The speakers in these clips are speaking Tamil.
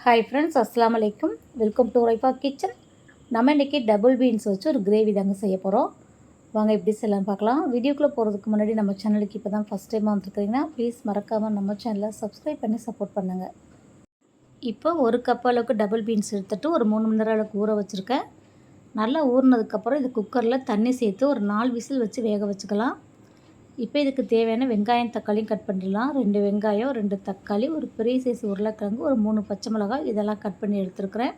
ஹாய் ஃப்ரெண்ட்ஸ் அஸ்லாம் அலைக்கும் வெல்கம் டு ரைஃபா கிச்சன் நம்ம இன்றைக்கி டபுள் பீன்ஸ் வச்சு ஒரு கிரேவி தாங்க செய்ய போகிறோம் வாங்க எப்படி செய்யலாம் பார்க்கலாம். வீடியோக்குள்ளே போகிறதுக்கு முன்னாடி நம்ம சேனலுக்கு இப்போ தான் ஃபஸ்ட் டைமாக வந்துருக்கிறீங்கன்னா ப்ளீஸ் மறக்காமல் நம்ம சேனலை சப்ஸ்கிரைப் பண்ணி சப்போர்ட் பண்ணுங்கள் இப்போ ஒரு கப் அளவுக்கு டபுள் பீன்ஸ் எடுத்துகிட்டு ஒரு மூணு மணி நேரம் அளவுக்கு ஊற வச்சுருக்கேன். நல்லா ஊறினதுக்கப்புறம் இது குக்கரில் தண்ணி சேர்த்து ஒரு நாலு விசில் வச்சு வேக வச்சுக்கலாம். இப்போ இதுக்கு தேவையான வெங்காயம் தக்காளியும் கட் பண்ணிடலாம். ரெண்டு வெங்காயம் ரெண்டு தக்காளி ஒரு பெரிய சைஸ் உருளைக்கிழங்கு ஒரு மூணு பச்சை மிளகாய் இதெல்லாம் கட் பண்ணி எடுத்துருக்குறேன்.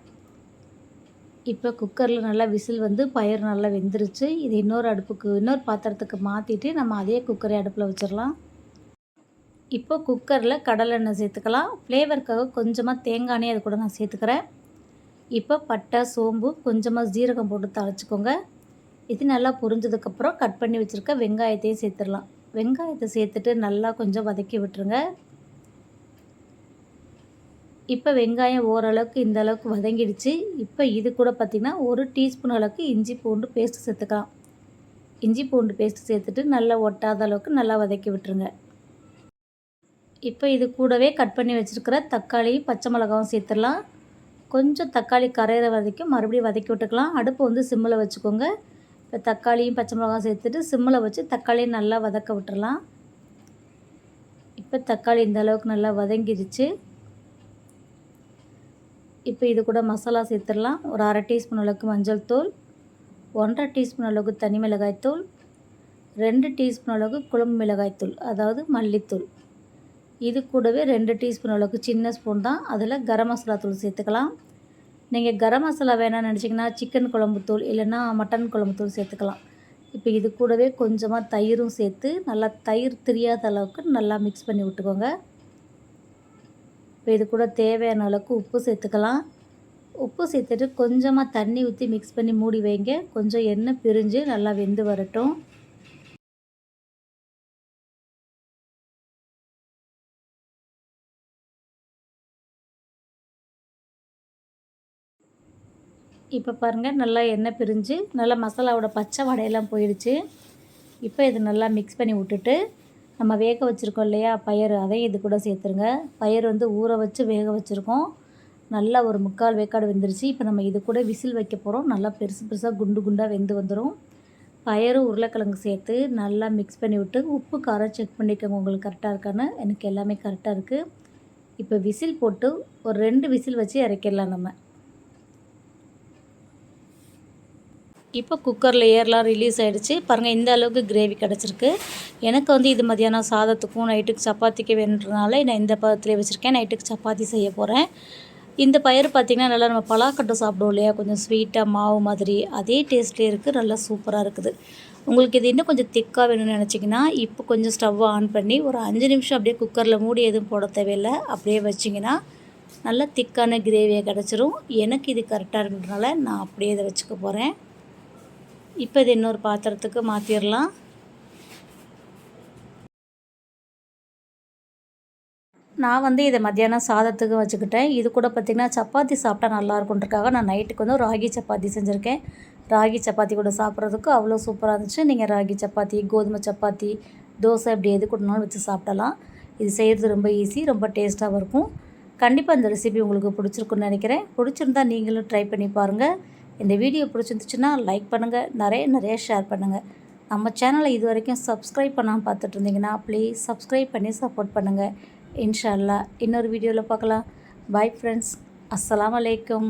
இப்போ குக்கரில் நல்லா விசில் வந்து பயிர் நல்லா வெந்துருச்சு. இது இன்னொரு அடுப்புக்கு இன்னொரு பாத்திரத்துக்கு மாற்றிட்டு நம்ம அதே குக்கரை அடுப்பில் வச்சிடலாம். இப்போ குக்கரில் கடலெண்ணெய் சேர்த்துக்கலாம். ஃப்ளேவருக்காக கொஞ்சமாக தேங்காய் அது கூட நான் சேர்த்துக்கிறேன். இப்போ பட்டை சோம்பு கொஞ்சமாக ஜீரகம் போட்டு தழைச்சிக்கோங்க இது நல்லா பொரிஞ்சதுக்கப்புறம் கட் பண்ணி வச்சுருக்க வெங்காயத்தையும் சேர்த்துடலாம். வெங்காயத்தை சேர்த்துட்டு நல்லா கொஞ்சம் வதக்கி விட்டுருங்க. இப்போ வெங்காயம் ஓரளவுக்கு இந்த அளவுக்கு வதங்கிடுச்சு. இப்போ இது கூட பார்த்திங்கன்னா ஒரு டீஸ்பூன் அளவுக்கு இஞ்சி பூண்டு பேஸ்ட்டு சேர்த்துக்கலாம். இஞ்சி பூண்டு பேஸ்ட்டு சேர்த்துட்டு நல்லா ஒட்டாத அளவுக்கு நல்லா வதக்கி விட்டுருங்க. இப்போ இது கூடவே கட் பண்ணி வச்சுருக்கிற தக்காளியும் பச்சை மிளகாவும் சேர்த்துடலாம். கொஞ்சம் தக்காளி கரையிற வரைக்கும் மறுபடியும் வதக்கி விட்டுக்கலாம். அடுப்பு வந்து சிம்மில் வச்சுக்கோங்க. இப்போ தக்காளியும் பச்சை மிளகாய் சேர்த்துட்டு சிம்மில் வச்சு தக்காளியும் நல்லா வதக்க விட்டுறலாம். இப்போ தக்காளி இந்த அளவுக்கு நல்லா வதங்கிடுச்சு இப்போ இது கூட மசாலா சேர்த்துடலாம். ஒரு அரை டீஸ்பூன் அளவுக்கு மஞ்சள் தூள் ஒன்றரை டீஸ்பூன் அளவுக்கு தனி மிளகாய் தூள் ரெண்டு டீஸ்பூன் அளவுக்கு குழம்பு மிளகாய் தூள் அதாவது மல்லித்தூள். இது கூடவே ரெண்டு டீஸ்பூன் அளவுக்கு சின்ன ஸ்பூன் தான். அதில் கரம் மசாலா தூள் சேர்த்துக்கலாம். நீங்கள் கரம் மசாலா வேணாம்னு நினச்சிங்கன்னா சிக்கன் குழம்பு தூள் இல்லைன்னா மட்டன் குழம்பு தூள் சேர்த்துக்கலாம். இப்போ இது கூடவே கொஞ்சமாக தயிரும் சேர்த்து நல்லா தயிர் தெரியாத அளவுக்கு நல்லா மிக்ஸ் பண்ணி விட்டுக்கோங்க. இப்போ இது கூட தேவையான அளவுக்கு உப்பு சேர்த்துக்கலாம். உப்பு சேர்த்துட்டு கொஞ்சமாக தண்ணி ஊற்றி மிக்ஸ் பண்ணி மூடி வைங்க. கொஞ்சம் எண்ணெய் பிரிஞ்சு நல்லா வெந்து வரட்டும். இப்போ பாருங்கள் நல்லா எண்ணெய் பிரிஞ்சு நல்லா மசாலாவோட பச்சை வடையெல்லாம் போயிடுச்சு. இப்போ இது நல்லா மிக்ஸ் பண்ணி விட்டுட்டு நம்ம வேக வச்சுருக்கோம் இல்லையா பயிர் அதையும் இது கூட சேர்த்துருங்க. பயிர் வந்து ஊற வச்சு வேக வச்சுருக்கோம். நல்லா ஒரு முக்கால் வேக்காடு வெந்துருச்சு. இப்போ நம்ம இது கூட விசில் வைக்க போகிறோம் நல்லா பெருசு பெருசாக குண்டு குண்டாக வெந்து வந்துடும் பயரும் உருளைக்கிழங்கு சேர்த்து நல்லா மிக்ஸ் பண்ணி விட்டு உப்பு காரம் செக் பண்ணிக்கோங்க. உங்களுக்கு கரெக்டாக இருக்கான்னு எனக்கு எல்லாமே கரெக்டாக இருக்குது இப்போ விசில் போட்டு ஒரு ரெண்டு விசில் வச்சு இறக்கிடலாம் நம்ம. இப்போ குக்கரில் ஏர்லாம் ரிலீஸ் ஆகிடுச்சு பாருங்கள் இந்த அளவுக்கு கிரேவி கிடச்சிருக்கு. எனக்கு வந்து இது மதியானம் சாதத்துக்கும் நைட்டுக்கு சப்பாத்திக்கு வேணுன்றதுனால நான் இந்த பதத்துலேயே வச்சுருக்கேன். நைட்டுக்கு சப்பாத்தி செய்ய போகிறேன் இந்த பயிர் பார்த்திங்கன்னா நல்லா நம்ம பலாக்கட்டை சாப்பிடுவோம் இல்லையா? கொஞ்சம் ஸ்வீட்டாக மாவு மாதிரி. அதே டேஸ்ட்லேயே இருக்குது நல்லா சூப்பராக இருக்குது. உங்களுக்கு இது இன்னும் கொஞ்சம் திக்காக வேணும்னு நினச்சிங்கன்னா இப்போ கொஞ்சம் ஸ்டவ் ஆன் பண்ணி ஒரு அஞ்சு நிமிஷம் அப்படியே குக்கரில் மூடி எதுவும் போட தேவையில்லை. அப்படியே வச்சிங்கன்னா நல்லா திக்கான கிரேவியாக கிடச்சிரும். எனக்கு இது கரெக்டாக இருக்கிறதுனால நான் அப்படியே இதை வச்சுக்க போகிறேன் இப்போ இது இன்னொரு பாத்திரத்துக்கு மாற்றிடலாம் நான் வந்து இதை மத்தியானம் சாதத்துக்கு வச்சுக்கிட்டேன். இது கூட பார்த்திங்கன்னா சப்பாத்தி சாப்பிட்டா நல்லாயிருக்குன்றக்காக நான் நைட்டுக்கு வந்து ராகி சப்பாத்தி செஞ்சுருக்கேன். ராகி சப்பாத்தி கூட சாப்பிட்றதுக்கு அவ்வளோ சூப்பராக இருந்துச்சு. நீங்கள் ராகி சப்பாத்தி கோதுமை சப்பாத்தி தோசை இப்படி எது கூடனாலும் வச்சு சாப்பிடலாம். இது செய்கிறது ரொம்ப ஈஸி ரொம்ப டேஸ்ட்டாகவும் இருக்கும். கண்டிப்பாக இந்த ரெசிபி உங்களுக்கு பிடிச்சிருக்குன்னு நினைக்கிறேன். பிடிச்சிருந்தா நீங்களும் ட்ரை பண்ணி பாருங்கள் இந்த வீடியோ பிடிச்சிருந்துச்சுன்னா லைக் பண்ணுங்கள் நிறைய நிறைய ஷேர் பண்ணுங்கள் நம்ம சேனலை இது வரைக்கும் சப்ஸ்கிரைப் பண்ணாமல் பார்த்துட்டு இருந்தீங்கன்னா ப்ளீஸ் சப்ஸ்கிரைப் பண்ணி சப்போர்ட் பண்ணுங்கள் இன்ஷால்லா இன்னொரு வீடியோவில் பார்க்கலாம். பாய் ஃப்ரெண்ட்ஸ் அஸ்லாம் வலைக்கம்